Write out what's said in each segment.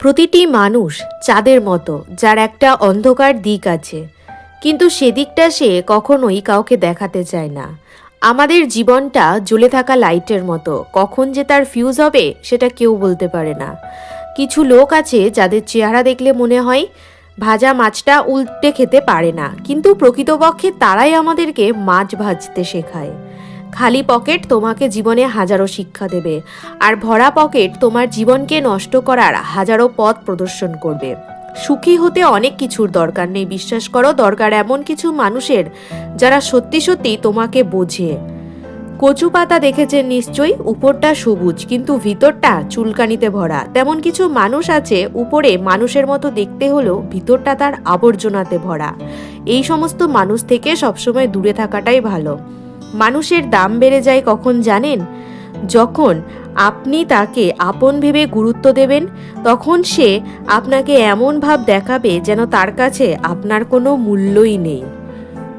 প্রতিটি মানুষ চাঁদের মতো, যার একটা অন্ধকার দিক আছে। কিন্তু সেদিকটা সে কখনোই কাউকে দেখাতে চায় না। আমাদের জীবনটা জ্বলে থাকা লাইটের মতো, কখন যে তার ফিউজ হবে সেটা কেউ বলতে পারে না। কিছু লোক আছে যাদের চেহারা দেখলে মনে হয় ভাজা মাছটা উল্টে খেতে পারে না, কিন্তু প্রকৃতপক্ষে তারাই আমাদেরকে মাছ ভাজতে শেখায়। খালি পকেট তোমাকে জীবনে হাজারো শিক্ষা দেবে, আর ভরা পকেট তোমার জীবনকে নষ্ট করার হাজারো পথ প্রদর্শন করবে। সুখী হতে অনেক কিছুর দরকার নেই, বিশ্বাস করো, দরকার এমন কিছু মানুষের যারা সত্যি সত্যি তোমাকে বোঝে। কচু পাতা দেখেছেন নিশ্চয়ই, উপরটা সবুজ, কিন্তু ভিতরটা চুলকানিতে ভরা। তেমন কিছু মানুষ আছে, উপরে মানুষের মতো দেখতে হলেও ভিতরটা তার আবর্জনাতে ভরা। এই সমস্ত মানুষ থেকে সবসময় দূরে থাকাটাই ভালো। মানুষের দাম বেড়ে যায় কখন জানেন? যখন আপনি তাকে আপন ভেবে গুরুত্ব দেবেন, তখন সে আপনাকে এমন ভাব দেখাবে যেন তার কাছে আপনার কোনো মূল্যই নেই।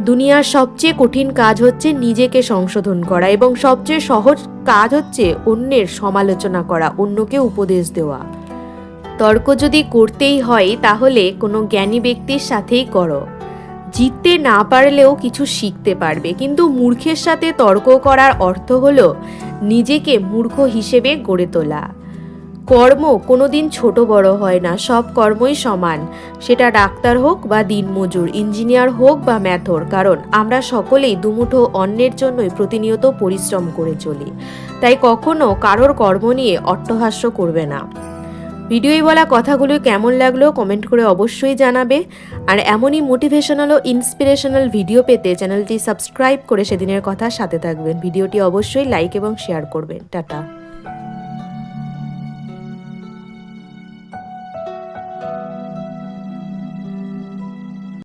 দুনিয়ার সবচেয়ে কঠিন কাজ হচ্ছে নিজেকে সংশোধন করা এবং সবচেয়ে সহজ কাজ হচ্ছে অন্যের সমালোচনা করা, অন্যকে উপদেশ দেওয়া। তর্ক যদি করতেই হয়, তাহলে কোনো জ্ঞানী ব্যক্তির সাথেই করো। জিততে না পারলেও কিছু শিখতে পারবে। কিন্তু মূর্খের সাথে তর্ক করার অর্থ হলো নিজেকে মূর্খ হিসেবে গড়ে তোলা। কর্ম কোনোদিন ছোট বড় হয় না, সব কর্মই সমান। সেটা ডাক্তার হোক বা দিনমজুর, ইঞ্জিনিয়ার হোক বা ম্যাথর, কারণ আমরা সকলেই দুমুঠো অন্যের জন্যই প্রতিনিয়ত পরিশ্রম করে চলি। তাই কখনো কারোর কর্ম নিয়ে অট্টহাস্য করবে না। ভিডিওয় বলা কথাগুলো কেমন লাগল কমেন্ট করে অবশ্যই জানাবে। আর এমনই মোটিভেশনাল ও ইন্সপিরেশনাল ভিডিও পেতে চ্যানেলটি সাবস্ক্রাইব করে সেদিনের কথা সাথে থাকবেন। ভিডিওটি অবশ্যই লাইক এবং শেয়ার করবেন। টাটা।